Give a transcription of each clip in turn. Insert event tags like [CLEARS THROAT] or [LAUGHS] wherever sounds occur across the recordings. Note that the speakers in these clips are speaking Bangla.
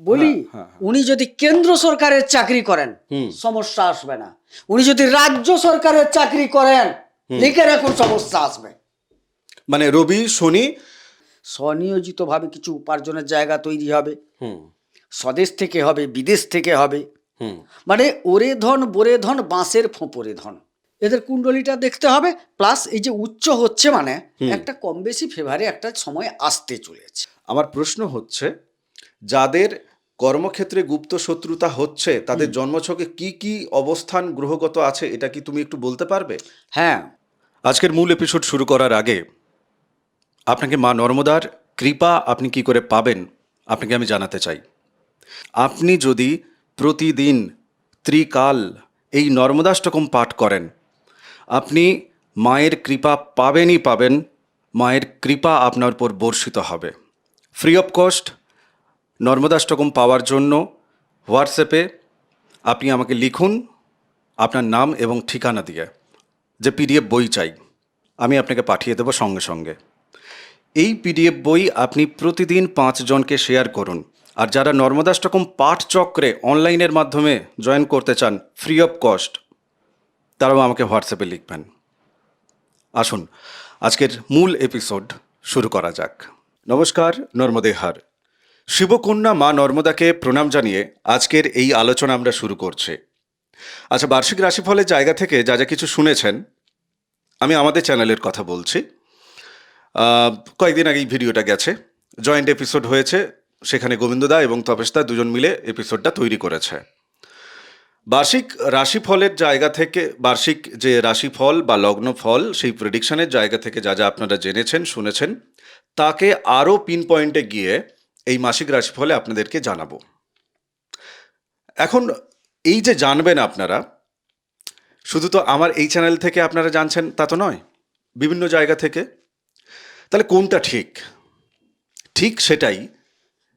বলি হ্যাঁ, হ্যাঁ, হ্যাঁ। উনি যদি কেন্দ্র সরকারের চাকরি করেন। সমস্যা আসবে না। উনি যদি রাজ্য সরকারের চাকরি করেন লিখে রাখুন সমস্যা আসবে। মানে রবি শনি? স্বনিয়োজিতভাবে কিছু উপার্জনের জায়গা তৈরি হবে। স্বদেশ থেকে হবে বিদেশ থেকে হবে। মানে ওরে ধন বোরে ধন বাঁশের ফোঁপরে ধন। এদের কুণ্ডলিটা দেখতে হবে প্লাস এই যে উচ্চ হচ্ছে মানে একটা কম বেশি ফেভারে একটা সময় আসতে চলেছে। আমার প্রশ্ন হচ্ছে যাদের কর্মক্ষেত্রে গুপ্ত শত্রুতা হচ্ছে তাদের জন্মছকে কি কি অবস্থান গ্রহগত আছে এটা কি তুমি একটু বলতে পারবে? হ্যাঁ। আজকের মূল এপিসোড শুরু করার আগে আপনাকে মা নর্মদার কৃপা আপনি কি করে পাবেন আপনাকে আমি জানাতে চাই। আপনি যদি প্রতিদিন ত্রিকাল এই নর্মদাষ্টকম পাঠ করেন আপনি মায়ের কৃপা পাবেনই পাবেন মায়ের কৃপা আপনার উপর বর্ষিত হবে। ফ্রি অফ কস্ট নর্মদাষ্টকম পাওয়ার জন্য হোয়াটসঅ্যাপে আপনি আমাকে লিখুন আপনার নাম এবং ঠিকানা দিয়ে যে পিডিএফ বই চাই, আমি আপনাকে পাঠিয়ে দেবো সঙ্গে সঙ্গে। এই পিডিএফ বই আপনি প্রতিদিন পাঁচজনকে শেয়ার করুন। আর যারা নর্মদাষ্টকম পাঠ চক্রে অনলাইনের মাধ্যমে জয়েন করতে চান ফ্রি অফ কস্ট তারাও আমাকে হোয়াটসঅ্যাপে লিখবেন। আসুন, আজকের মূল এপিসোড শুরু করা যাক। নমস্কার নর্মদেহার শিবকন্যা মা নর্মদাকে প্রণাম জানিয়ে আজকের এই আলোচনা আমরা শুরু করছি। আচ্ছা বার্ষিক রাশিফলের জায়গা থেকে যা যা কিছু শুনেছেন, আমি আমাদের চ্যানেলের কথা বলছি। কয়েকদিন আগেই ভিডিওটা গেছে, জয়েন্ট এপিসোড হয়েছে, সেখানে গোবিন্দদা এবং তপেশদা দুজন মিলে এপিসোডটা তৈরি করেছে। বার্ষিক রাশিফলের জায়গা থেকে, বার্ষিক যে রাশিফল বা লগ্ন ফল, সেই প্রেডিকশনের জায়গা থেকে যা যা আপনারা জেনেছেন, শুনেছেন, তাকে আরও পিন পয়েন্টে গিয়ে এই মাসিক রাশিফলে আপনাদেরকে জানাব। এখন এই যে জানবেন আপনারা, শুধু তো আমার এই চ্যানেল থেকে আপনারা জানছেন তা তো নয়, বিভিন্ন জায়গা থেকে, তাহলে কোনটা ঠিক? ঠিক সেটাই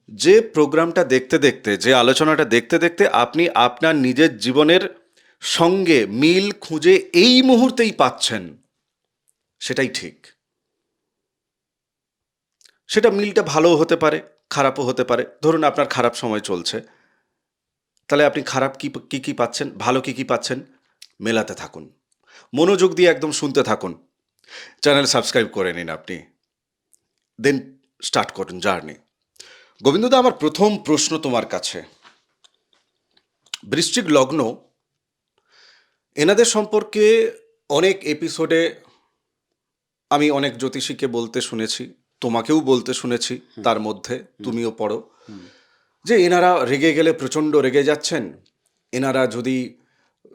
যে প্রোগ্রামটা দেখতে দেখতে, যে আলোচনাটা দেখতে দেখতে আপনি আপনার নিজের জীবনের সঙ্গে মিল খুঁজে এই মুহূর্তেই পাচ্ছেন, সেটাই ঠিক। সেটা মিলটা ভালোও হতে পারে। খারাপও হতে পারে। ধরুন আপনার খারাপ সময় চলছে। তাহলে আপনি খারাপ কী কী কী পাচ্ছেন? ভালো কী কী পাচ্ছেন? মেলাতে থাকুন। মনোযোগ দিয়ে একদম শুনতে থাকুন। চ্যানেল সাবস্ক্রাইব করে নিন আপনি। দেন স্টার্ট করুন জার্নি। গোবিন্দদা, আমার প্রথম প্রশ্ন তোমার কাছে। বৃশ্চিক লগ্ন এনাদের সম্পর্কে অনেক এপিসোডে আমি অনেক জ্যোতিষীকে বলতে শুনেছি। তোমাকেও বলতে শুনেছি তার মধ্যে তুমিও পড়ো। যে এনারা রেগে গেলে প্রচণ্ড রেগে যাচ্ছেন এনারা যদি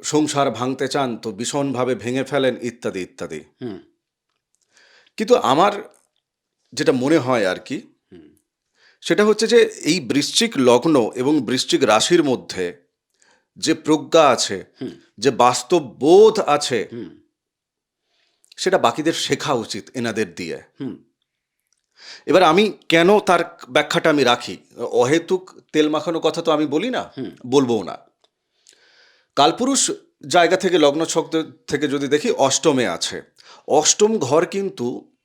সংসার ভাঙতে চান তো ভীষণভাবে ভেঙে ফেলেন ইত্যাদি ইত্যাদি। কিন্তু আমার যেটা মনে হয় আর কি সেটা হচ্ছে যে এই বৃশ্চিক লগ্ন এবং বৃশ্চিক রাশির মধ্যে যে প্রজ্ঞা আছে যে বাস্তব বোধ আছে সেটা বাকিদের শেখা উচিত এনাদের দিয়ে। হুম। এবার আমি কেন তার ব্যাখ্যাটা আমি রাখি? অহেতুক তেল মাখানো কথা তো আমি বলি না বলব না। কালপুরুষ জায়গা থেকে লগ্ন ছক থেকে যদি দেখি অষ্টমে আছে। অষ্টম ঘর কিন্তু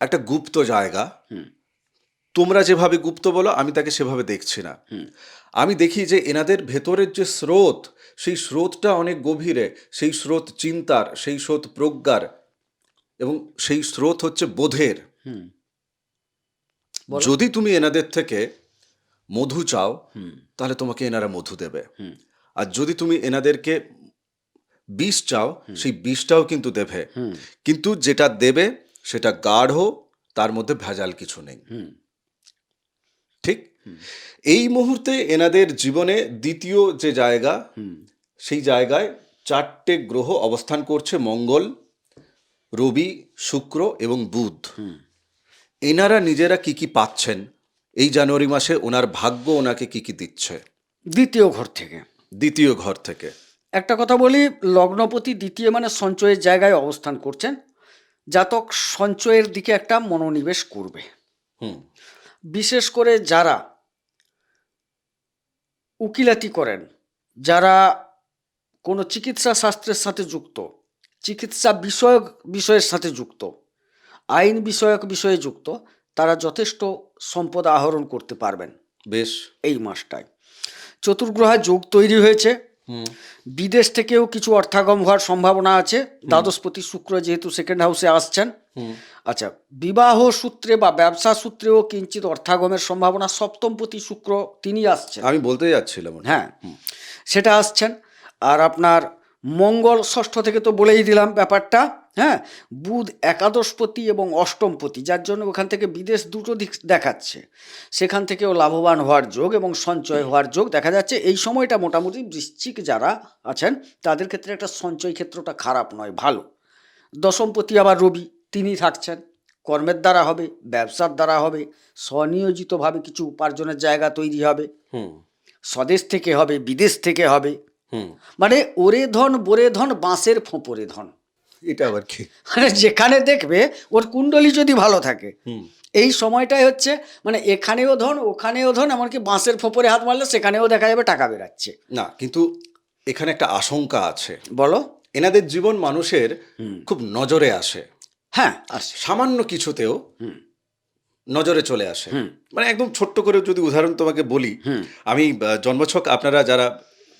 একটা গুপ্ত জায়গা। তোমরা যেভাবে গুপ্ত বলো আমি তাকে সেভাবে দেখছি না। আমি দেখি যে এনাদের ভেতরের যে স্রোত সেই স্রোতটা অনেক গভীরে সেই স্রোত চিন্তার সেই স্রোত প্রজ্ঞার এবং সেই স্রোত হচ্ছে বোধের। যদি তুমি এনাদের থেকে মধু চাও তাহলে তোমাকে এনারা মধু দেবে। আর যদি তুমি এনাদেরকে বিষ চাও সেই বিষটাও কিন্তু দেবে। কিন্তু যেটা দেবে সেটা গাঢ় তার মধ্যে ভেজাল কিছু নেই। ঠিক? এই মুহূর্তে এনাদের জীবনে দ্বিতীয় যে জায়গা সেই জায়গায় চারটে গ্রহ অবস্থান করছে মঙ্গল রবি শুক্র এবং বুধ। এনারা নিজেরা কি কি পাচ্ছেন? এই জানুয়ারি মাসে ওনার ভাগ্য ওনাকে কি কি দিচ্ছে? দ্বিতীয় ঘর থেকে। দ্বিতীয় ঘর থেকে। একটা কথা বলি লগ্নপতি দ্বিতীয় মানে সঞ্চয়ের জায়গায় অবস্থান করছেন। জাতক সঞ্চয়ের দিকে একটা মনোনিবেশ করবে। হুম। বিশেষ করে যারা উকিলাতি করেন যারা কোনো চিকিৎসা শাস্ত্রের সাথে যুক্ত চিকিৎসা বিষয়ক বিষয়ের সাথে যুক্ত আইন বিষয়ক বিষয়ে যুক্ত তারা যথেষ্ট সম্পদ আহরণ করতে পারবেন। বেশ। এই মাসটায়। চতুর্গ্রহা যোগ তৈরি হয়েছে। বিদেশ থেকেও কিছু অর্থাগম হওয়ার সম্ভাবনা আছে। দ্বাদশপতি শুক্র যেহেতু সেকেন্ড হাউসে আসছেন। আচ্ছা বিবাহ সূত্রে বা ব্যবসা সূত্রেও কিঞ্চিত অর্থাগমের সম্ভাবনা সপ্তমপতি শুক্র তিনি আসছেন। আমি বলতে যাচ্ছিলাম হ্যাঁ সেটা আসছেন। আর আপনার মঙ্গল ষষ্ঠ থেকে তো বলেই দিলাম ব্যাপারটা। হ্যাঁ? বুধ একাদশপতি এবং অষ্টমপতি যার জন্য ওখান থেকে বিদেশ দুটো দিক দেখাচ্ছে। সেখান থেকেও লাভবান হওয়ার যোগ এবং সঞ্চয় হওয়ার যোগ দেখা যাচ্ছে। এই সময়টা মোটামুটি বৃশ্চিক যারা আছেন তাদের ক্ষেত্রে একটা সঞ্চয় ক্ষেত্রটা খারাপ নয় ভালো। দশমপতি আবার রবি তিনি থাকছেন। কর্মের দ্বারা হবে ব্যবসার দ্বারা হবে স্বনিয়োজিতভাবে কিছু উপার্জনের জায়গা তৈরি হবে। হুম। স্বদেশ থেকে হবে বিদেশ থেকে হবে। মানে ওরে ধন বোরে ধন বাঁশের ফোঁপরে ধন। এটা আবার কি? মানে যেখানে দেখবে ওর কুণ্ডলী যদি ভালো থাকে হুম। এই সময়টাই হচ্ছে মানে এখানেও ধন ওখানেও ধন এমনকি বাঁশের ফোঁপরে হাত মারলে সেখানেও দেখা যাবে টাকা বেরাচ্ছে। না কিন্তু এখানে একটা আশঙ্কা আছে। বলো। এনাদের জীবন মানুষের খুব নজরে আসে। হ্যাঁ সামান্য কিছুতেও হুম। নজরে চলে আসে। মানে একদম ছোট্ট করে যদি উদাহরণ তোমাকে বলি। আমি জন্মছক আপনারা যারা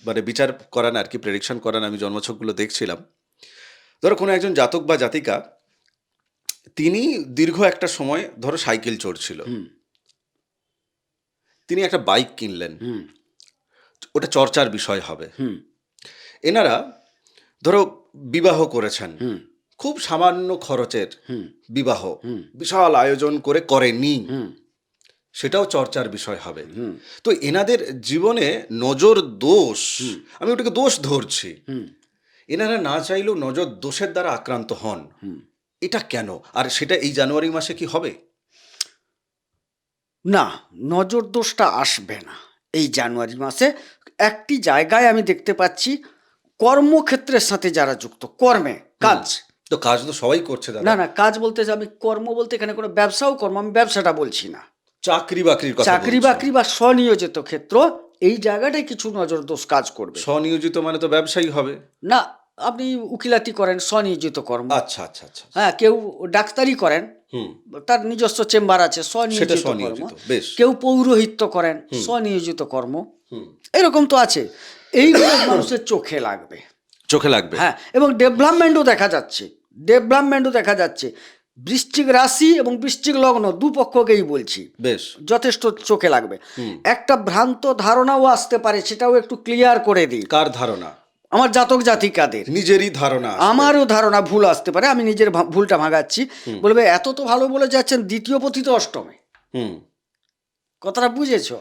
মানে বিচার করান আর কি প্রেডিকশন করান আমি জন্মছকগুলো দেখছিলাম। ধরো কোনো একজন জাতক বা জাতিকা তিনি দীর্ঘ একটা সময় ধরো সাইকেল চড়ছিল। তিনি একটা বাইক কিনলেন। ওটা চর্চার বিষয় হবে। এনারা ধরো বিবাহ করেছেন। খুব সামান্য খরচের বিবাহ। বিশাল আয়োজন করে করেনি। হুম। সেটাও চর্চার বিষয় হবে। তো এনাদের জীবনে নজর দোষ। আমি ওটাকে দোষ ধরছি। এনারা না চাইলেও নজর দোষের দ্বারা আক্রান্ত হন। এটা কেন? আর সেটা এই জানুয়ারি মাসে কি হবে? না নজর দোষটা আসবে না। এই জানুয়ারি মাসে একটি জায়গায় আমি দেখতে পাচ্ছি কর্মক্ষেত্রের সাথে যারা যুক্ত কর্মে কাজ। তো কাজ তো সবাই করছে দাদা। না না কাজ বলতে আমি কর্ম বলতে এখানে কোনো ব্যবসাও কর্ম আমি ব্যবসাটা বলছি না। চাকরি বাকরির কথা চাকরি বাকরি বা স্বনিয়োজিত ক্ষেত্র এই জায়গাটায় কিছু নজর দোষ কাজ করবে। স্বনিয়োজিত মানে তো ব্যবসায়ী হবে। না আপনি উকিলাতি করেন স্বনিয়োজিত কর্ম। আচ্ছা আচ্ছা আচ্ছা হ্যাঁ কেউ ডাক্তারি করেন তার নিজস্ব চেম্বার আছে স্বনিয়োজিত কর্ম। কেউ পৌরোহিত্য করেন স্বনিয়োজিত কর্ম। হুম। এরকম তো আছে। এইগুলো মানুষের চোখে লাগবে। চোখে লাগবে। হ্যাঁ এবং ডেভেলপমেন্টও দেখা যাচ্ছে। ডেভেলপমেন্টও দেখা যাচ্ছে। বৃশ্চিক রাশি এবং বৃশ্চিক লগ্ন দুপক্ষকেই বলছি। বেশ। যথেষ্ট চোখে লাগবে। একটা ভ্রান্ত ধারণাও আসতে পারে সেটাও একটু ক্লিয়ার করে দিই। কার ধারণা? আমার জাতক জাতিকাদের। নিজেরই ধারণা আমারও ধারণা ভুল আসতে পারে আমি নিজের ভুলটা ভাঙাচ্ছি। বলবে এত তো ভালো বলে যাচ্ছেন দ্বিতীয় পতিত অষ্টমে। হুম। কথাটা বুঝেছ?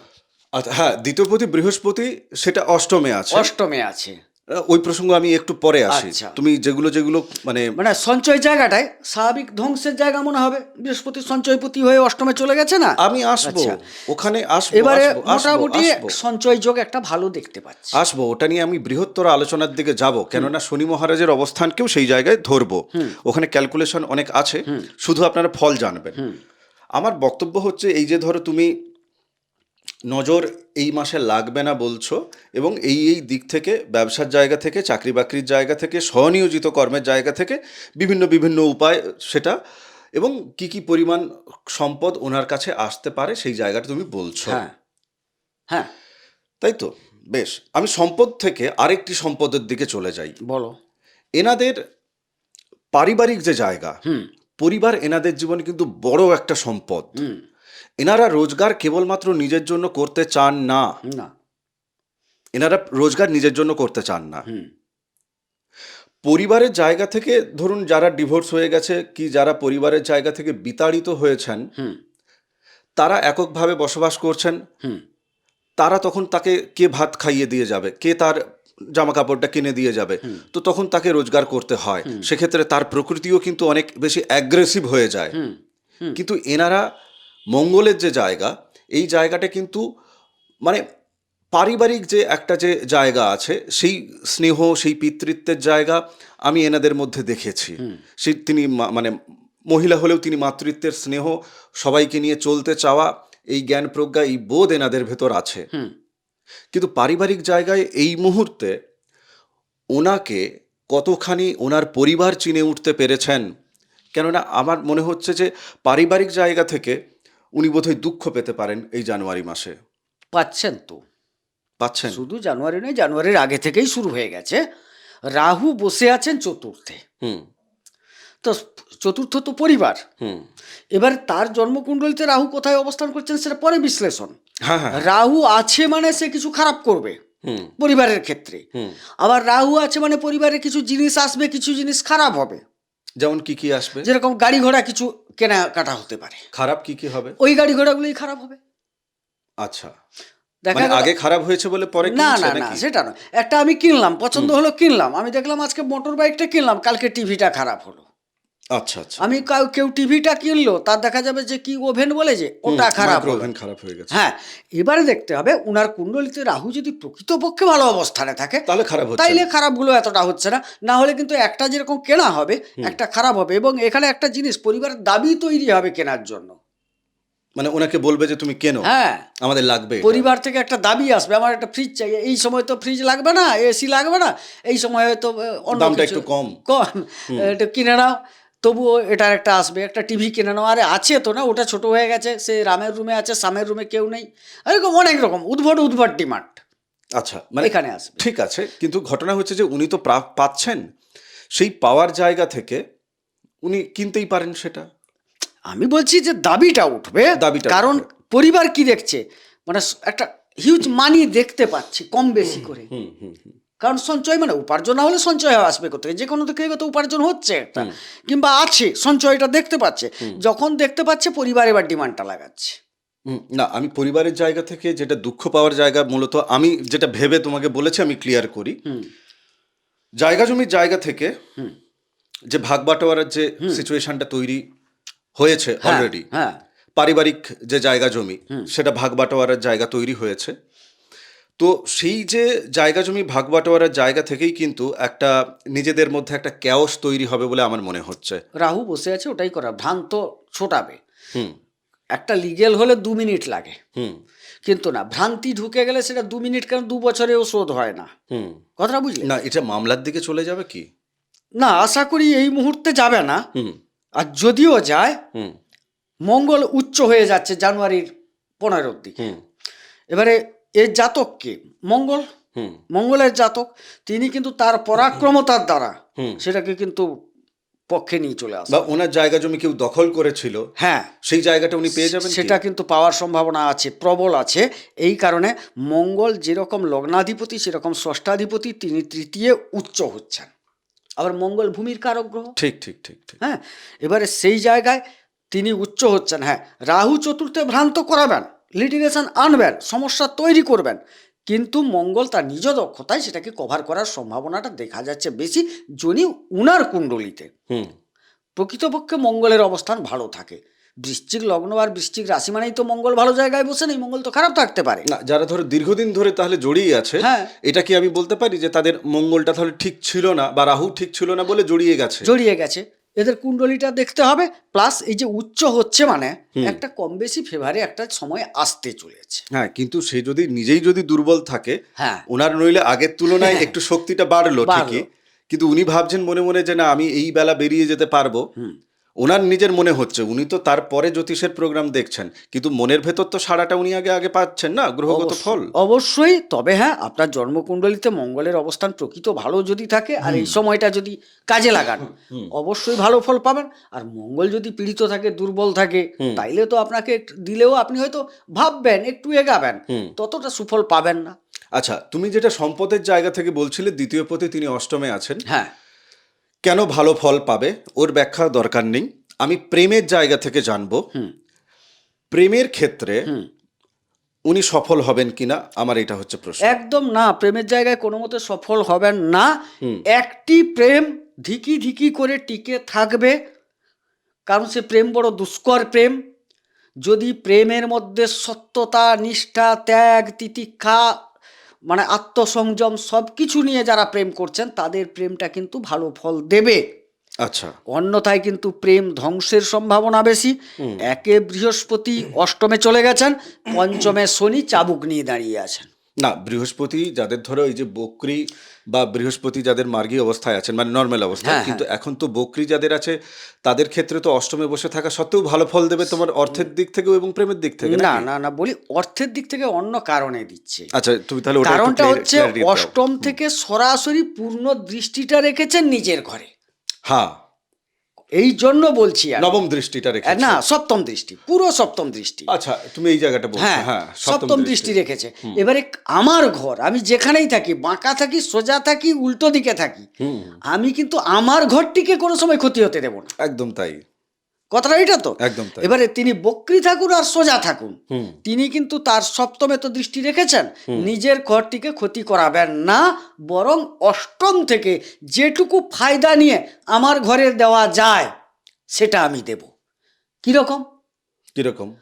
আচ্ছা হ্যাঁ দ্বিতীয় দ্বিতীয়পতি বৃহস্পতি সেটা অষ্টমে আছে। অষ্টমে আছে। ওই প্রসঙ্গ আমি একটু পরে আসি। আচ্ছা। তুমি যেগুলো যেগুলো মানে মানে সঞ্চয় জায়গাটায় স্বাভাবিক ধ্বংসের জায়গা মনে হবে। বৃহস্পতি সঞ্চয়পতি হয়ে অষ্টমে চলে গেছে না? আমি আসব। আচ্ছা। ওখানে আসব এবারে মোটামুটি সঞ্চয় যোগ একটা ভালো দেখতে পাচ্ছি। আসব। ওটা নিয়ে আমি বৃহত্তর আলোচনার দিকে যাব। কেননা শনি মহারাজের অবস্থানকেও সেই জায়গায় ধরবো। ওখানে ক্যালকুলেশন অনেক আছে। শুধু আপনারা ফল জানবেন। আমার বক্তব্য হচ্ছে এই যে ধরো তুমি নজর এই মাসে লাগবে না বলছো? এবং এই এই দিক থেকে ব্যবসার জায়গা থেকে চাকরি বাকরির জায়গা থেকে স্বনিয়োজিত কর্মের জায়গা থেকে বিভিন্ন বিভিন্ন উপায় সেটা এবং কি কি পরিমাণ সম্পদ ওনার কাছে আসতে পারে সেই জায়গাটা তুমি বলছো। হ্যাঁ। হ্যাঁ। তাই তো? বেশ। আমি সম্পদ থেকে আরেকটি সম্পদের দিকে চলে যাই। বলো। এনাদের পারিবারিক যে জায়গা হুম। পরিবার এনাদের জীবনে কিন্তু বড় একটা সম্পদ। হুম। এনারা রোজগার কেবলমাত্র নিজের জন্য করতে চান না। না। এনারা রোজগার নিজের জন্য করতে চান না। পরিবারের জায়গা থেকে ধরুন যারা ডিভোর্স হয়ে গেছে কি যারা পরিবারের জায়গা থেকে বিতাড়িত হয়েছেন তারা এককভাবে বসবাস করছেন তারা তখন তাকে কে ভাত খাইয়ে দিয়ে যাবে? কে তার জামা কাপড়টা কিনে দিয়ে যাবে? তো তখন তাকে রোজগার করতে হয়। সেক্ষেত্রে তার প্রকৃতিও কিন্তু অনেক বেশি অ্যাগ্রেসিভ হয়ে যায়। কিন্তু এনারা মঙ্গলের যে জায়গা এই জায়গাটা কিন্তু মানে পারিবারিক যে একটা যে জায়গা আছে সেই স্নেহ সেই পিতৃত্বের জায়গা আমি এনাদের মধ্যে দেখেছি। সেই তিনি মানে মহিলা হলেও তিনি মাতৃত্বের স্নেহ সবাইকে নিয়ে চলতে চাওয়া এই জ্ঞান প্রজ্ঞা এই বোধ এনাদের ভেতর আছে। কিন্তু পারিবারিক জায়গায় এই মুহূর্তে ওনাকে কতখানি ওনার পরিবার চিনে উঠতে পেরেছেন কেননা আমার মনে হচ্ছে যে পারিবারিক জায়গা থেকে উনি বোধহয় দুঃখ পেতে পারেন এই জানুয়ারি মাসে। পাচ্ছেন তো। পাচ্ছেন। শুধু জানুয়ারি নয় জানুয়ারির আগে থেকেই শুরু হয়ে গেছে। রাহু বসে আছেন চতুর্থে। হুম। তো চতুর্থ তো পরিবার। হুম। এবার তার জন্মকুণ্ডলিতে রাহু কোথায় অবস্থান করছেন সেটা পরে বিশ্লেষণ। হ্যাঁ হ্যাঁ। রাহু আছে মানে সে কিছু খারাপ করবে। হুম। পরিবারের ক্ষেত্রে। আবার রাহু আছে মানে পরিবারে কিছু জিনিস আসবে কিছু জিনিস খারাপ হবে। যেমন কি কি আসবে? যেরকম গাড়ি ঘোড়া কিছু কেনাকাটা হতে পারে। খারাপ কি কি হবে? ওই গাড়ি ঘোড়াগুলোই খারাপ হবে। আচ্ছা। দেখা মানে আগে খারাপ হয়েছে বলে পরে না না না সেটা নয়। একটা আমি কিনলাম পছন্দ হলো কিনলাম। আমি দেখলাম আজকে মোটর বাইকটা কিনলাম কালকে টিভিটা খারাপ হলো। আচ্ছা আচ্ছা। আমি কাউ- কেউ টিভিটা কিনলো তার দেখা যাবে যে কি ওভেন বলে যে ওটা খারাপ ওভেন খারাপ হয়ে গেছে। হ্যাঁ এবারে দেখতে হবে উনার কুণ্ডলিতে রাহু যদি প্রকৃতপক্ষে ভালো অবস্থানে থাকে তাহলে খারাপ হচ্ছে। তাইলে। খারাপগুলো এতটা হচ্ছে না না হলে কিন্তু একটা যেরকম কেনা হবে একটা খারাপ হবে। এবং এখানে একটা জিনিস পরিবারের দাবি তৈরি হবে কেনার জন্য। মানে ওনাকে বলবে যে তুমি কেনো হ্যাঁ। আমাদের লাগবে পরিবার থেকে একটা দাবি আসবে আমার একটা ফ্রিজ চাই এই সময় তো ফ্রিজ লাগবে না এসি লাগবে না এই সময় হয়তো অন্য দামটা একটু কম। কম একটু কিনে নাও। তবুও এটার একটা আসবে। একটা টিভি কিনে নাও। আরে আছে তো না? ওটা ছোট হয়ে গেছে। সে রামের রুমে আছে সামের রুমে কেউ নেই। এরকম অনেক রকম। উদ্ভট উদ্ভট ডিমান্ড আচ্ছা মানে এখানে আসবে। ঠিক আছে কিন্তু ঘটনা হচ্ছে যে উনি তো পাচ্ছেন। সেই পাওয়ার জায়গা থেকে উনি কিনতেই পারেন সেটা। আমি বলছি যে দাবিটা উঠবে। দাবিটা কারণ পরিবার কি দেখছে? মানে একটা হিউজ মানি দেখতে পাচ্ছি কম বেশি করে। হুম হুম হুম। কারণ সঞ্চয় মানে উপার্জন না হলে সঞ্চয় আসবে কোথায় যে কোনো দিকে তো উপার্জন হচ্ছে একটা। কিংবা আছে সঞ্চয়টা দেখতে পাচ্ছে। যখন দেখতে পাচ্ছে পরিবার এবার ডিমান্ডটা লাগাচ্ছে। না আমি পরিবারের জায়গা থেকে যেটা দুঃখ পাওয়ার জায়গা মূলত আমি যেটা ভেবে তোমাকে বলেছি আমি ক্লিয়ার করি। জায়গা জমির জায়গা থেকে যে ভাগ বাটোয়ারার যে সিচুয়েশনটা তৈরি হয়েছে হ্যাঁ, অলরেডি হ্যাঁ। পারিবারিক যে জায়গা জমি সেটা ভাগ বাটোয়ারার জায়গা তৈরি হয়েছে। তো সেই যে জায়গা জমি ভাগ বাটোয়ারার জায়গা থেকেই কিন্তু একটা নিজেদের মধ্যে একটা ক্যাওস তৈরি হবে বলে আমার মনে হচ্ছে। রাহু বসে আছে ওটাই করা ভ্রান্ত ছোটাবে। হুম। একটা লিগেল হলে দু মিনিট লাগে। হুম। কিন্তু না ভ্রান্তি ঢুকে গেলে সেটা দু মিনিট কেন দু বছরেও শোধ হয় না? হুম। কথাটা বুঝলি? না এটা মামলার দিকে চলে যাবে কি? না আশা করি এই মুহূর্তে যাবে না। হুম। আর যদিও যায় হুম। মঙ্গল উচ্চ হয়ে যাচ্ছে জানুয়ারির পনেরোর দিকে। হুম। এবারে এর জাতককে মঙ্গল হুম। মঙ্গলের জাতক তিনি কিন্তু তার পরাক্রমতার দ্বারা। সেটাকে কিন্তু পক্ষে নিয়ে চলে আসে। বা ওনার জায়গা জমি কেউ দখল করেছিল হ্যাঁ। সেই জায়গাটা উনি পেয়ে যাবেন সেটা কিন্তু পাওয়ার সম্ভাবনা আছে প্রবল আছে। এই কারণে মঙ্গল যেরকম লগ্নাধিপতি সেরকম ষষ্ঠাধিপতি তিনি তৃতীয় উচ্চ হচ্ছেন। আবার মঙ্গল ভূমির কারক গ্রহ। ঠিক ঠিক ঠিক ঠিক। হ্যাঁ এবারে সেই জায়গায় তিনি উচ্চ হচ্ছেন। হ্যাঁ রাহু চতুর্থে ভ্রান্ত করাবেন। লিটিগেশন আনবেন সমস্যা তৈরি করবেন। কিন্তু মঙ্গল তার নিজ দক্ষতায় সেটাকে কভার করার সম্ভাবনাটা দেখা যাচ্ছে বেশি যদি উনার কুণ্ডলিতে। হুম। প্রকৃতপক্ষে মঙ্গলের অবস্থান ভালো থাকে। বৃশ্চিক লগ্ন আর বৃশ্চিক রাশি মানেই তো মঙ্গল ভালো জায়গায় বসে নেই মঙ্গল তো খারাপ থাকতে পারে। না যারা ধরো দীর্ঘদিন ধরে তাহলে জড়িয়ে আছে হ্যাঁ। এটা কি আমি বলতে পারি যে তাদের মঙ্গলটা তাহলে ঠিক ছিল না বা রাহু ঠিক ছিল না বলে জড়িয়ে গেছে? জড়িয়ে গেছে। এদের কুণ্ডলিটা দেখতে হবে প্লাস এই যে উচ্চ হচ্ছে মানে একটা কম বেশি ফেভারে একটা সময় আসতে চলেছে। হ্যাঁ কিন্তু সে যদি নিজেই যদি দুর্বল থাকে হ্যাঁ। ওনার নইলে আগের তুলনায় একটু শক্তিটা বাড়লো বাড়লো। ঠিকই কিন্তু উনি ভাবছেন মনে মনে যে না আমি এই বেলা বেরিয়ে যেতে পারব। ওনার নিজের মনে হচ্ছে উনি তো তারপরে জ্যোতিষের প্রোগ্রাম দেখছেন কিন্তু মনের ভেতর তো সারাটা উনি আগে আগে পাচ্ছেন না গ্রহগত ফল? অবশ্যই তবে হ্যাঁ আপনার জন্মকুণ্ডলিতে মঙ্গলের অবস্থান প্রকৃত ভালো যদি থাকে আর এই সময়টা যদি কাজে লাগান অবশ্যই ভালো ফল পাবেন আর মঙ্গল যদি পীড়িত থাকে দুর্বল থাকে তাইলে তো আপনাকে দিলেও আপনি হয়তো ভাববেন একটু এগাবেন ততটা সুফল পাবেন না। আচ্ছা তুমি যেটা সম্পদের জায়গা থেকে বলছিলে দ্বিতীয় পথে তিনি অষ্টমে আছেন। হ্যাঁ। কেন ভালো ফল পাবে? ওর ব্যাখ্যা দরকার নেই। আমি প্রেমের জায়গা থেকে জানব। প্রেমের ক্ষেত্রে উনি সফল হবেন কিনা আমার এটা হচ্ছে প্রশ্ন। একদম না প্রেমের জায়গায় কোনো মতে সফল হবেন না। একটি প্রেম ধিকি ধিকি করে টিকে থাকবে কারণ সে প্রেম বড় দুষ্কর প্রেম। যদি প্রেমের মধ্যে সত্যতা নিষ্ঠা ত্যাগ তিতিক্ষা মানে আত্মসংযম সব কিছু নিয়ে যারা প্রেম করছেন তাদের প্রেমটা কিন্তু ভালো ফল দেবে। আচ্ছা। অন্যথায় কিন্তু প্রেম ধ্বংসের সম্ভাবনা বেশি। একে বৃহস্পতি অষ্টমে চলে গেছেন পঞ্চমে শনি চাবুক নিয়ে দাঁড়িয়ে আছেন। না বৃহস্পতি যাদের ধরো এই যে বকরি বা বৃহস্পতি যাদের মার্গী অবস্থায় আছেন মানে নর্মাল অবস্থায় হ্যাঁ, কিন্তু এখন তো বকরি যাদের আছে তাদের ক্ষেত্রে তো অষ্টমে বসে থাকা সত্ত্বেও ভালো ফল দেবে তোমার অর্থের দিক থেকেও এবং প্রেমের দিক থেকে না না না বলি অর্থের দিক থেকে অন্য কারণে দিচ্ছে। আচ্ছা তুমি তাহলে কারণটা হচ্ছে অষ্টম থেকে সরাসরি পূর্ণ দৃষ্টিটা রেখেছেন নিজের ঘরে। হ্যাঁ। এই জন্য বলছি আমি। নবম দৃষ্টিটা রেখে না সপ্তম দৃষ্টি পুরো সপ্তম দৃষ্টি। আচ্ছা তুমি এই জায়গাটা বলছো। হ্যাঁ হ্যাঁ সপ্তম দৃষ্টি। রেখেছে। এবারে আমার ঘর আমি যেখানেই থাকি বাঁকা থাকি সোজা থাকি উল্টো দিকে থাকি আমি কিন্তু আমার ঘরটিকে কোনো সময় ক্ষতি হতে দেব না। একদম তাই। কথাটা এটা তো? একদম এবারে তিনি বক্রি থাকুন আর সোজা থাকুন তিনি কিন্তু তার সপ্তমে তো দৃষ্টি রেখেছেন নিজের ঘরটিকে ক্ষতি করাবেন না বরং অষ্টম থেকে যেটুকু ফায়দা নিয়ে আমার ঘরে দেওয়া যায় সেটা আমি দেব। কীরকম? কীরকম?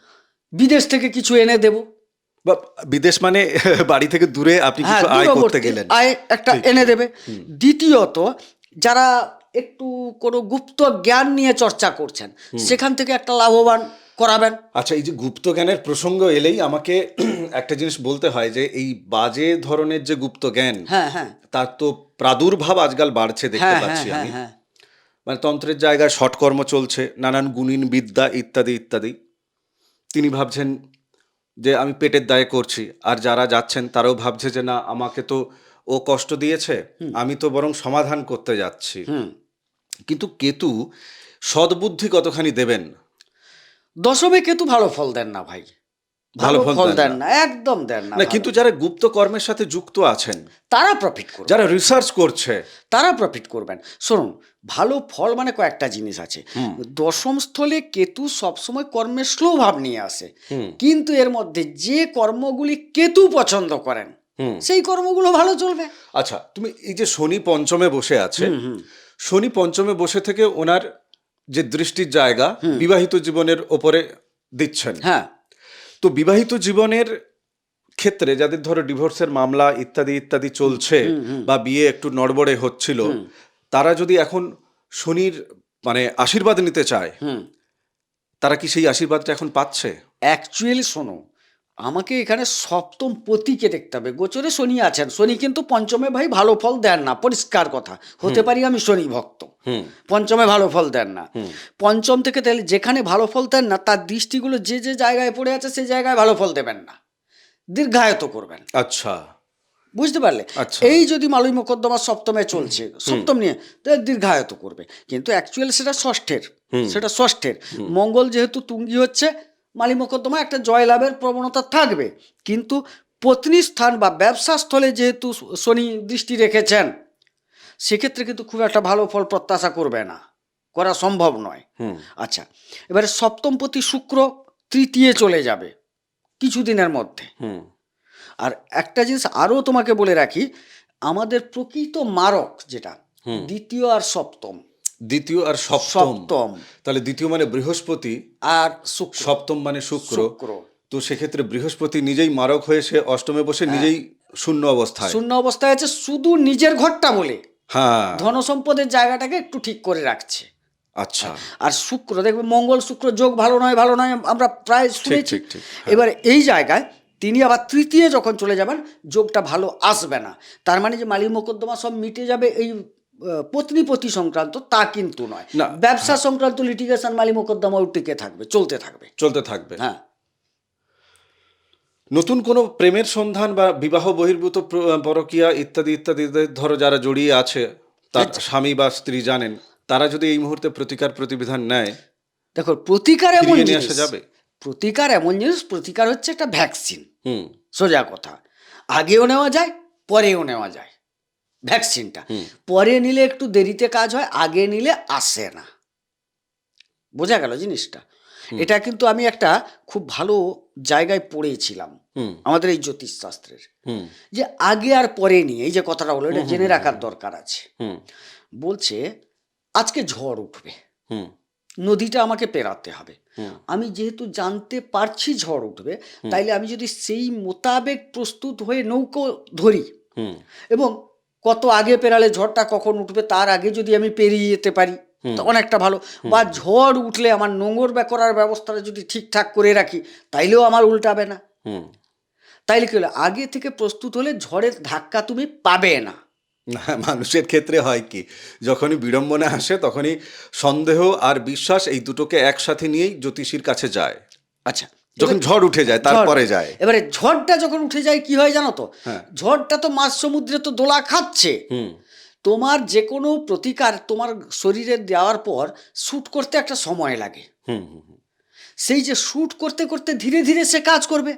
বিদেশ থেকে কিছু এনে দেব। বিদেশ মানে [LAUGHS] বাড়ি থেকে দূরে আপনি হ্যাঁ আয় করতে গেলেন। আয় একটা এনে দেবে। দ্বিতীয়ত যারা একটু কোনো গুপ্ত জ্ঞান নিয়ে চর্চা করছেন সেখান থেকে একটা লাভবান করাবেন। আচ্ছা এই যে গুপ্ত জ্ঞানের প্রসঙ্গ এলেই আমাকে একটা জিনিস বলতে হয় যে এই বাজে ধরনের যে গুপ্ত জ্ঞান হ্যাঁ হ্যাঁ। তার তো প্রাদুর্ভাব আজকাল বাড়ছে দেখতে হ্যাঁ পাচ্ছি হ্যাঁ আমি। হ্যাঁ মানে তন্ত্রের জায়গায় সৎকর্ম চলছে নানান গুণিন বিদ্যা ইত্যাদি ইত্যাদি। তিনি ভাবছেন যে আমি পেটের দায়ে করছি আর যারা যাচ্ছেন তারাও ভাবছে যে না আমাকে তো ও কষ্ট দিয়েছে আমি তো বরং সমাধান করতে যাচ্ছি। হুম। কিন্তু কেতু সদ্বুদ্ধি কতখানি দেবেন? দশমে কেতু ভালো ফল দেন না ভাই। ভালো ফল দেন না। একদম দেন না কিন্তু যারা গুপ্ত কর্মের সাথে যুক্ত আছেন তারা প্রফিট করবে। যারা রিসার্চ করছে তারা প্রফিট করবেন। শুনুন ভালো ফল মানে কয়েকটা জিনিস আছে। দশম স্থলে কেতু সবসময় কর্মের স্লো ভাব নিয়ে আসে। কিন্তু এর মধ্যে যে কর্মগুলি কেতু পছন্দ করেন। সেই কর্মগুলো ভালো চলবে। আচ্ছা তুমি এই যে শনি পঞ্চমে বসে আছে শনি পঞ্চমে বসে থেকে ওনার যে দৃষ্টির জায়গা বিবাহিত জীবনের ওপরে দিচ্ছেন। হ্যাঁ। তো বিবাহিত জীবনের ক্ষেত্রে যাদের ধরো ডিভোর্সের মামলা ইত্যাদি ইত্যাদি চলছে বা বিয়ে একটু নড়বড়ে হচ্ছিল তারা যদি এখন শনির মানে আশীর্বাদ নিতে চায় তারা কি সেই আশীর্বাদটা এখন পাচ্ছে? অ্যাকচুয়ালি শোনো আমাকে এখানে সপ্তম পতিকে দেখতে হবে। গোচরে শনি আছেন। শনি কিন্তু পঞ্চমে ভাই ভালো ফল দেন না পরিষ্কার কথা। হতে পারি আমি শনি ভক্ত। পঞ্চমে ভালো ফল দেন না। পঞ্চম থেকে তাহলে যেখানে ভালো ফল দেন না তার দৃষ্টিগুলো যে যে জায়গায় পড়ে আছে সেই জায়গায় ভালো ফল দেবেন না। দীর্ঘায়ত করবেন। আচ্ছা। বুঝতে পারলে? আচ্ছা। এই যদি মালুই মোকদ্দমা সপ্তমে চলছে সপ্তম নিয়ে তাহলে দীর্ঘায়ত করবে। কিন্তু অ্যাকচুয়ালি সেটা ষষ্ঠের। সেটা ষষ্ঠের। মঙ্গল যেহেতু তুঙ্গি হচ্ছে মালি মোকদ্দমা একটা জয়লাভের প্রবণতা থাকবে। কিন্তু পত্নী স্থান বা ব্যবসা স্থলে যেহেতু শনি দৃষ্টি রেখেছেন সেক্ষেত্রে কিন্তু খুব একটা ভালো ফল প্রত্যাশা করবে না। করা সম্ভব নয়। আচ্ছা এবারে সপ্তমপতি শুক্র তৃতীয় চলে যাবে কিছুদিনের মধ্যে। হুম। আর একটা জিনিস আরও তোমাকে বলে রাখি আমাদের প্রকৃত মারক যেটা দ্বিতীয় আর সপ্তম। দ্বিতীয় আর সপ্তম। সপ্তম। তাহলে দ্বিতীয় মানে বৃহস্পতি আর সপ্তম মানে শুক্র। তো সেক্ষেত্রে বৃহস্পতি নিজেই মারক হয়ে সে অষ্টমে বসে নিজেই শূন্য অবস্থায়। শূন্য অবস্থায় আছে শুধু নিজের ঘরটা বলে। হ্যাঁ। ধন সম্পদের জায়গাটাকে একটু ঠিক করে রাখছে। আচ্ছা। আর শুক্র দেখবে মঙ্গল শুক্র যোগ ভালো নয় ভালো নয় আমরা প্রায় শুনেছি। ঠিক, ঠিক, এবার এই জায়গায় তিনি আবার তৃতীয় যখন চলে যাবেন যোগটা ভালো আসবে না। তার মানে যে মালি মোকদ্দমা সব মিটে যাবে এই পত্নী পতি সংক্রান্ত তা কিন্তু নয়। না, ব্যবসা সংক্রান্ত লিটিগেশন মালি মোকদ্দমা টিকে থাকবে চলতে থাকবে। চলতে থাকবে। হ্যাঁ। নতুন কোনো প্রেমের সন্ধান বা বিবাহ বহির্ভূত প্র- পরকীয়া ইত্যাদি ইত্যাদি ধরো যারা জড়িয়ে আছে তার স্বামী বা স্ত্রী জানেন তারা যদি এই মুহূর্তে প্রতিকার প্রতিবিধান নেয় দেখো প্রতিকার এমন নিয়ে জিনিস আসা যাবে? প্রতিকার এমন জিনিস প্রতিকার হচ্ছে একটা ভ্যাকসিন হুম। সোজা কথা। আগেও নেওয়া যায় পরেও নেওয়া যায়। ভ্যাকসিনটা। পরে নিলে একটু দেরিতে কাজ হয় আগে নিলে আসে না। বোঝা গেল জিনিসটা? এটা কিন্তু আমি একটা খুব ভালো জায়গায় পড়েছিলাম। আমাদের এই জ্যোতিষশাস্ত্রের। যে আগে আর পরে নিয়ে এই যে কথাটা হলো এটা জেনে রাখার দরকার আছে। বলছে আজকে ঝড় উঠবে। নদীটা আমাকে পেরাতে হবে। আমি যেহেতু জানতে পারছি ঝড় উঠবে তাইলে আমি যদি সেই মোতাবেক প্রস্তুত হয়ে নৌকো ধরি এবং কত আগে পেরালে ঝড়টা কখন উঠবে তার আগে যদি আমি পেরিয়ে যেতে পারি তো অনেকটা ভালো। বা ঝড় উঠলে আমার নোংর বে- করার ব্যবস্থাটা যদি ঠিকঠাক করে রাখি তাইলেও আমার উল্টাবে না। হুম। তাইলে কি হলো? আগে থেকে প্রস্তুত হলে ঝড়ের ধাক্কা তুমি পাবে না মানুষের ক্ষেত্রে হয় কি যখনই বিড়ম্বনা আসে তখনই সন্দেহ আর বিশ্বাস এই দুটোকে একসাথে নিয়েই জ্যোতিষীর কাছে যায়। আচ্ছা। যখন ঝড় উঠে যায় তারপরে যায়। এবারে ঝড়টা যখন উঠে যায় কি হয় জানো তো? হ্যাঁ। ঝড়টা তো মাছ সমুদ্রে তো দোলা খাচ্ছে। তোমার যে কোনো প্রতিকার তোমার শরীরে দেওয়ার পর শ্যুট করতে একটা সময় লাগে। হুম হুম হুম। সেই যে শ্যুট করতে করতে ধীরে ধীরে সে কাজ করবে।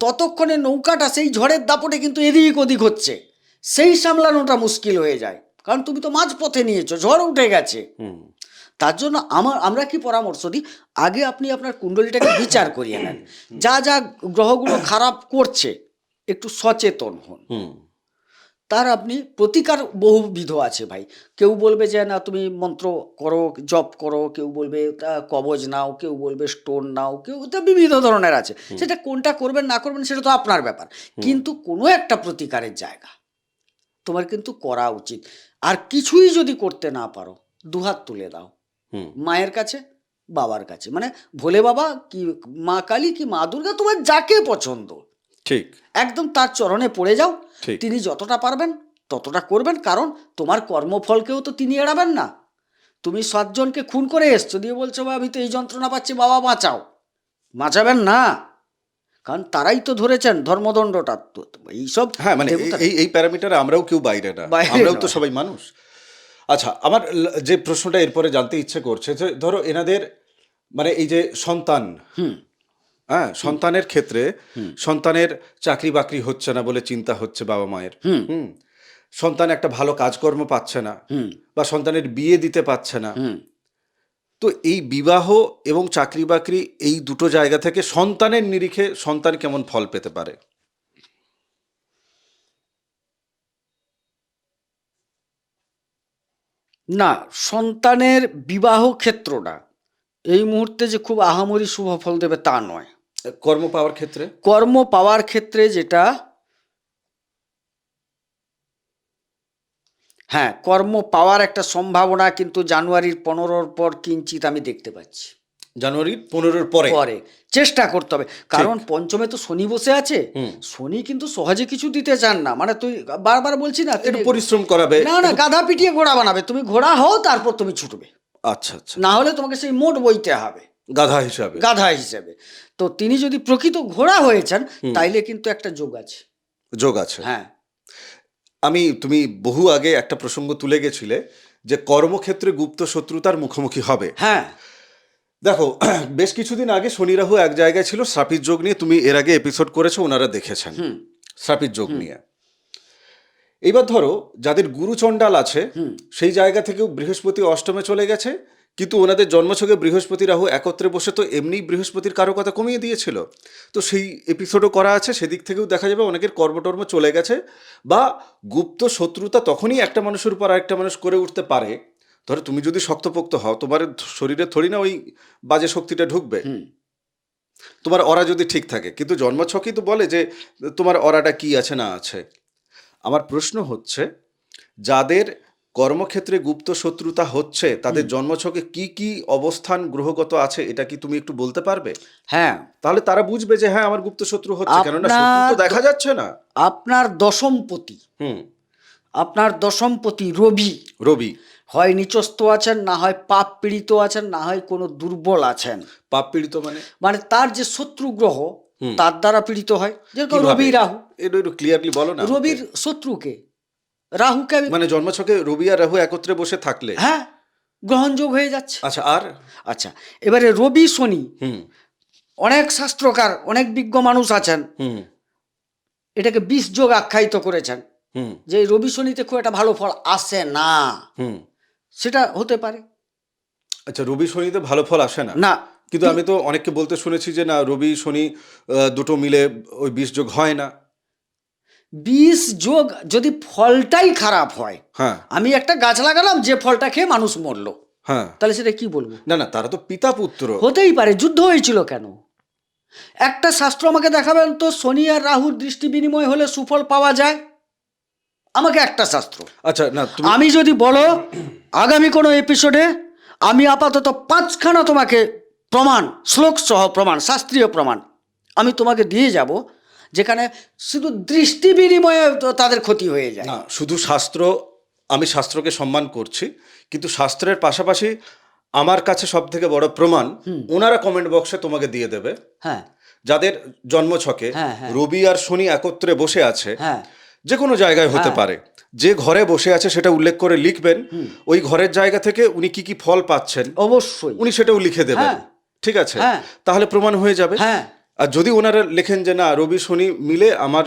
ততক্ষণে নৌকাটা সেই ঝড়ের দাপটে কিন্তু এদিক ওদিক হচ্ছে। সেই সামলানোটা মুশকিল হয়ে যায়। কারণ তুমি তো মাঝ পথে নিয়েছো ঝড় উঠে গেছে। হুম। তার জন্য আমার আমরা কি পরামর্শ দিই? আগে আপনি আপনার কুণ্ডলিটাকে বিচার করিয়ে নেন। যা যা গ্রহগুলো খারাপ করছে একটু সচেতন হন। হুম। তার আপনি প্রতিকার বহুবিধ আছে ভাই। কেউ বলবে যে না তুমি মন্ত্র করো জপ করো। কেউ বলবে কবজ নাও। কেউ বলবে স্টোন নাও। কেউ তো বিভিন্ন ধরনের আছে। সেটা কোনটা করবেন না করবেন সেটা তো আপনার ব্যাপার। কিন্তু কোনো একটা প্রতিকারের জায়গা। তোমার কিন্তু করা উচিত। আর কিছুই যদি করতে না পারো দুহাত তুলে দাও। মায়ের কাছে বাবার কাছে। মানে ভোলে বাবা কি মা কালী কি মা দুর্গা তোমার যাকে পছন্দ। ঠিক। একদম তার চরণে পড়ে যাও। তিনি যতটা পারবেন ততটা করবেন। কারণ তোমার কর্মফলকেও তো তিনি এড়াবেন না। তুমি সাতজনকে খুন করে এসছো দিয়ে বলছো "বা, আমি তো এই যন্ত্রণা পাচ্ছি বাবা বাঁচাও। বাঁচাবেন না। কারণ তারাই তো ধরেছেন ধর্মদণ্ডটা। এইসব হ্যাঁ মানে এই- এই প্যারামিটারে আমরাও কেউ বাইরে না। আমরাও তো সবাই মানুষ। আচ্ছা আমার যে প্রশ্নটা এরপরে জানতে ইচ্ছে করছে যে ধরো এনাদের মানে এই যে সন্তান হুম। হ্যাঁ সন্তানের ক্ষেত্রে সন্তানের চাকরি বাকরি হচ্ছে না বলে চিন্তা হচ্ছে বাবা মায়ের। হুম। সন্তান একটা ভালো কাজকর্ম পাচ্ছে না বা সন্তানের বিয়ে দিতে পারছে না। হুম। তো এই বিবাহ এবং চাকরি বাকরি এই দুটো জায়গা থেকে সন্তানের নিরিখে সন্তান কেমন ফল পেতে পারে? না সন্তানের বিবাহ ক্ষেত্র না এই মুহূর্তে যে খুব আহামরি শুভ ফল দেবে তা নয়। কর্ম পাওয়ার ক্ষেত্রে? কর্ম পাওয়ার ক্ষেত্রে যেটা হ্যাঁ কর্ম পাওয়ার একটা সম্ভাবনা কিন্তু জানুয়ারির পনেরোর পর কিঞ্চিত আমি দেখতে পাচ্ছি। জানুয়ারির পনেরোর পরে। পরে। চেষ্টা করতে হবে। কারণ পঞ্চমে তো শনি বসে আছে। শনি কিন্তু সহজে কিছু দিতে চান না। মানে তুই বারবার বলছি না একটু পরিশ্রম করাবে। না না গাধা পিটিয়ে ঘোড়া বানাবে। তুমি ঘোড়া হও তারপর তুমি ছুটবে। আচ্ছা আচ্ছা। না হলে তোমাকে সেই মোট বইতে হবে। গাধা হিসাবে। গাধা হিসেবে। তো তিনি যদি প্রকৃত ঘোড়া হয়েছেন তাইলে কিন্তু একটা যোগ আছে। যোগ আছে। হ্যাঁ। আমি তুমি বহু আগে একটা প্রসঙ্গ তুলে গেছিলে যে কর্মক্ষেত্রে গুপ্ত শত্রুতার মুখোমুখি হবে। হ্যাঁ। দেখো [CLEARS THROAT] বেশ কিছুদিন আগে শনি রাহু এক জায়গায় ছিল শ্রাপিত যোগ নিয়ে তুমি এর আগে এপিসোড করেছ ওনারা দেখেছেন। শ্রাপিত যোগ নিয়ে। এইবার ধরো যাদের গুরুচণ্ডাল আছে সেই জায়গা থেকেও বৃহস্পতি অষ্টমে চলে গেছে কিন্তু ওনাদের জন্মছকে বৃহস্পতি রাহু একত্রে বসে তো এমনি বৃহস্পতির কারও কথা কমিয়ে দিয়েছিল। তো সেই এপিসোডও করা আছে সেদিক থেকেও দেখা যাবে অনেকের কর্মটর্ম চলে গেছে বা গুপ্ত শত্রুতা তখনই একটা মানুষের উপর আরেকটা মানুষ করে উঠতে পারে ধরো তুমি যদি শক্তপোক্ত হও তোমার শরীরে থরি না ওই বাজে শক্তিটা ঢুকবে? তোমার অরা যদি ঠিক থাকে কিন্তু জন্মছকই তো বলে যে তোমার অরাটা কি আছে না আছে। আমার প্রশ্ন হচ্ছে যাদের কর্মক্ষেত্রে গুপ্ত শত্রুতা হচ্ছে তাদের জন্মছকে কি কি অবস্থান গ্রহগত আছে এটা কি তুমি একটু বলতে পারবে? হ্যাঁ। তাহলে তারা বুঝবে যে হ্যাঁ আমার গুপ্ত শত্রু হচ্ছে কেননা শত্রু তো দেখা যাচ্ছে না। আপনার দশমপতি। হুম। আপনার দশমপতি রবি। রবি। হয় নিচস্থ আছেন না হয় পাপ পীড়িত আছেন না হয় কোনো দুর্বল আছেন। পাপ পীড়িত মানে? মানে তার যে শত্রু গ্রহ তার দ্বারা পীড়িত হয়। যেরকম রবি রাহু। এটা একটু ক্লিয়ারলি বলো না রবির শত্রুকে। রাহুকে মানে জন্মছকে রবি আর রাহু একত্রে বসে থাকলে? হ্যাঁ গ্রহণযোগ হয়ে যাচ্ছে। আচ্ছা আর? আচ্ছা এবারে রবি শনি। হুম। অনেক শাস্ত্রকার অনেক বিজ্ঞ মানুষ আছেন। হুম। এটাকে বিষ যোগ আখ্যায়িত করেছেন। হুম। যে রবি শনিতে খুব একটা ভালো ফল আসে না। হুম। সেটা হতে পারে। আচ্ছা রবি শনিতে ভালো ফল আসে না? না। কিন্তু আমি তো অনেককে বলতে শুনেছি যে না রবি শনি দুটো মিলে ওই বিষ যোগ হয় না। বিষ যোগ যদি ফলটাই খারাপ হয় হ্যাঁ। আমি একটা গাছ লাগালাম যে ফলটা খেয়ে মানুষ মরলো। হ্যাঁ। তাহলে সেটা কি বলব? না না তারা তো পিতা পুত্র। হতেই পারে যুদ্ধ হয়েছিল কেন? একটা শাস্ত্র আমাকে দেখাবেন তো শনি আর রাহুর দৃষ্টি বিনিময় হলে সুফল পাওয়া যায়? আমাকে একটা শাস্ত্র। আচ্ছা না আমি যদি বলো আগামী কোনো এপিসোডে আমি আপাতত পাঁচখানা তোমাকে প্রমাণ শ্লোক সহ প্রমাণ শাস্ত্রীয় প্রমাণ আমি তোমাকে দিয়ে যাব যেখানে শুধু দৃষ্টি বিনিময়ে তাদের ক্ষতি হয়ে যায়। না শুধু শাস্ত্র আমি শাস্ত্রকে সম্মান করছি কিন্তু শাস্ত্রের পাশাপাশি আমার কাছে সব থেকে বড় প্রমাণ ওনারা কমেন্ট বক্সে তোমাকে দিয়ে দেবে। হ্যাঁ। যাদের জন্মছকে হ্যাঁ, হ্যাঁ। রবি আর শনি একত্রে বসে আছে হ্যাঁ। যে কোনো জায়গায় হতে পারে। যে ঘরে বসে আছে সেটা উল্লেখ করে লিখবেন। ওই ঘরের জায়গা থেকে উনি কি কি ফল পাচ্ছেন অবশ্যই। উনি সেটাও লিখে দেবেন। হ্যাঁ। ঠিক আছে? হ্যাঁ। তাহলে প্রমাণ হয়ে যাবে। হ্যাঁ। আর যদি ওনারা লেখেন যে না রবি শনি মিলে আমার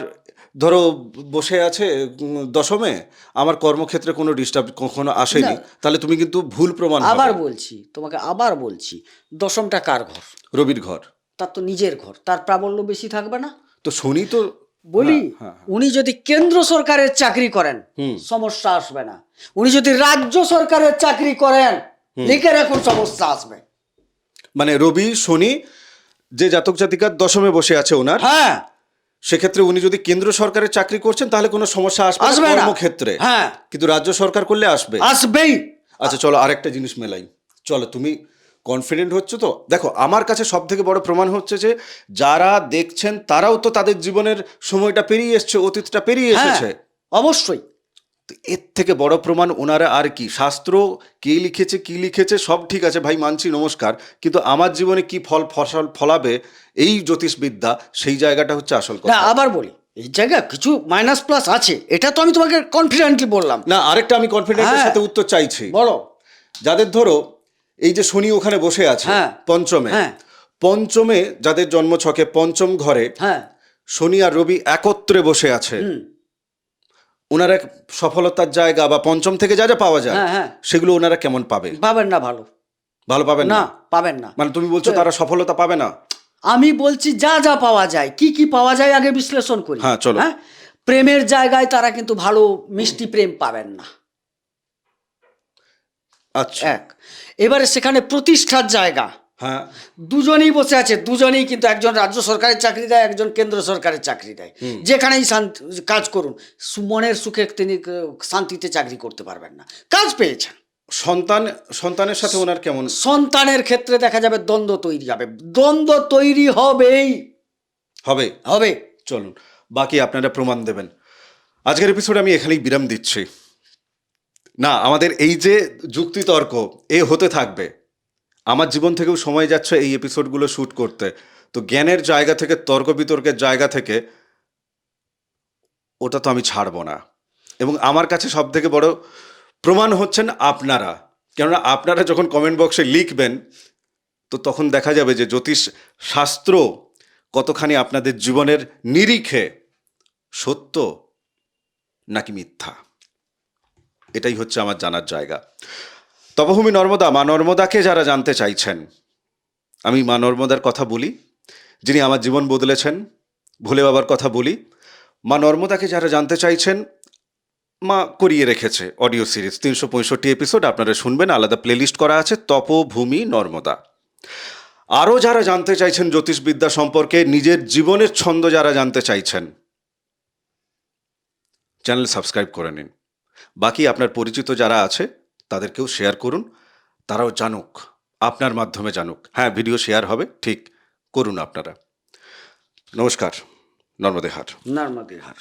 ধরো বসে আছে দশমে আমার কর্মক্ষেত্রে কোনো ডিস্টার্ব কখনো আসেনি তাহলে তুমি কিন্তু ভুল প্রমাণ আবার বলছি তোমাকে আবার বলছি দশমটা কার ঘর? রবির ঘর। তার তো নিজের ঘর তার প্রাবল্য বেশি থাকবে না? তো শনি তো বলি হ্যাঁ, উনি যদি কেন্দ্র সরকারের চাকরি করেন সমস্যা আসবে না। উনি যদি রাজ্য সরকারের চাকরি করেন লিখে রাখুন সমস্যা আসবে। মানে রবি শনি যে জাতক জাতিকার দশমে বসে আছে ওনার হ্যাঁ। সেক্ষেত্রে উনি যদি কেন্দ্র সরকারের চাকরি করছেন তাহলে কোনো সমস্যা আসবে আসবে না। কর্মক্ষেত্রে। হ্যাঁ। কিন্তু রাজ্য সরকার করলে আসবে। আসবেই। আচ্ছা চলো আরেকটা জিনিস মেলাই। চলো তুমি কনফিডেন্ট হচ্ছে তো? দেখো আমার কাছে সব থেকে বড় প্রমাণ হচ্ছে যে যারা দেখছেন তারাও তো তাদের জীবনের সময়টা পেরিয়ে এসছে অতীতটা পেরিয়ে হ্যাঁ এসেছে। অবশ্যই। এর থেকে বড় প্রমাণ ওনারা আর কি? শাস্ত্র কে লিখেছে কি লিখেছে সব ঠিক আছে ভাই মানছি নমস্কার। কিন্তু আমার জীবনে কি ফল ফসল ফলাবে এই জ্যোতিষবিদ্যা সেই জায়গাটা হচ্ছে আসল কথা। আবার বলি এই জায়গা কিছু মাইনাস প্লাস আছে এটা তো আমি তোমাকে কনফিডেন্টলি বললাম। না আরেকটা আমি কনফিডেন্সের হ্যাঁ। সাথে উত্তর চাইছি। বলো। যাদের ধরো এই যে শনি ওখানে বসে আছে হ্যাঁ। পঞ্চমে। হ্যাঁ। পঞ্চমে যাদের জন্ম ছকে পঞ্চম ঘরে হ্যাঁ। শনি আর রবি একত্রে বসে আছে। ওনারা এক সফলতার জায়গা বা পঞ্চম থেকে যা যা পাওয়া যায় হ্যাঁ, হ্যাঁ। সেগুলো ওনারা কেমন পাবে? পাবেন না ভালো। ভালো পাবেন না পাবেন না। মানে তুমি বলছো তারা সফলতা পাবে না? আমি বলছি যা যা পাওয়া যায় কি কি পাওয়া যায় আগে বিশ্লেষণ করি। হ্যাঁ, চলো। প্রেমের জায়গায় তারা কিন্তু ভালো মিষ্টি প্রেম পাবেন না। আচ্ছা। এক। এবারে সেখানে প্রতিষ্ঠার জায়গা। হ্যাঁ। দুজনেই বসে আছে দুজনেই কিন্তু একজন রাজ্য সরকারের চাকরি দেয় একজন কেন্দ্র সরকারের চাকরি দেয়। যেখানেই কাজ করুন মনের সুখে তিনি শান্তিতে চাকরি করতে পারবেন না। কাজ পেয়েছেন। সন্তান সন্তানের সাথে ওনার কেমন? সন্তানের ক্ষেত্রে দেখা যাবে দ্বন্দ্ব তৈরি হবে। দ্বন্দ্ব তৈরি হবেই। হবে। হবে। চলুন বাকি আপনারা প্রমাণ দেবেন। আজকের এপিসোডে আমি এখানেই বিরাম দিচ্ছি। না, আমাদের এই যে যুক্তিতর্ক, এ হতে থাকবে। আমার জীবন থেকেও সময় যাচ্ছে এই এপিসোডগুলো শ্যুট করতে। তো জ্ঞানের জায়গা থেকে, তর্ক বিতর্কের জায়গা থেকে ওটা তো আমি ছাড়বো না। এবং আমার কাছে সব থেকে বড় প্রমাণ হচ্ছেন আপনারা। কেননা আপনারা যখন কমেন্ট বক্সে লিখবেন, তো তখন দেখা যাবে যে জ্যোতিষ শাস্ত্র কতখানি আপনাদের জীবনের নিরিখে সত্য নাকি মিথ্যা। এটাই হচ্ছে আমার জানার জায়গা। তপভূমি নর্মদা, মা নর্মদাকে যারা জানতে চাইছেন, আমি মা নর্মদার কথা বলি, যিনি আমার জীবন বদলেছেন, ভোলে বাবার কথা বলি, মা নর্মদাকে যারা জানতে চাইছেন, মা করিয়ে রেখেছে অডিও সিরিজ, তিনশো পঁয়ষট্টি এপিসোড, আপনারা শুনবেন, আলাদা প্লেলিস্ট করা আছে, তপভূমি নর্মদা। আরও যারা জানতে চাইছেন জ্যোতিষবিদ্যা সম্পর্কে, নিজের জীবনের ছন্দ যারা জানতে চাইছেন, চ্যানেল সাবস্ক্রাইব করে নিন। বাকি আপনার পরিচিত যারা আছে, তাদেরকেও শেয়ার করুন। তারাও জানুক, আপনার মাধ্যমে জানুক। হ্যাঁ ভিডিও শেয়ার হবে, ঠিক করুন আপনারা। নমস্কার, নর্মদে হাট। নর্মদে হার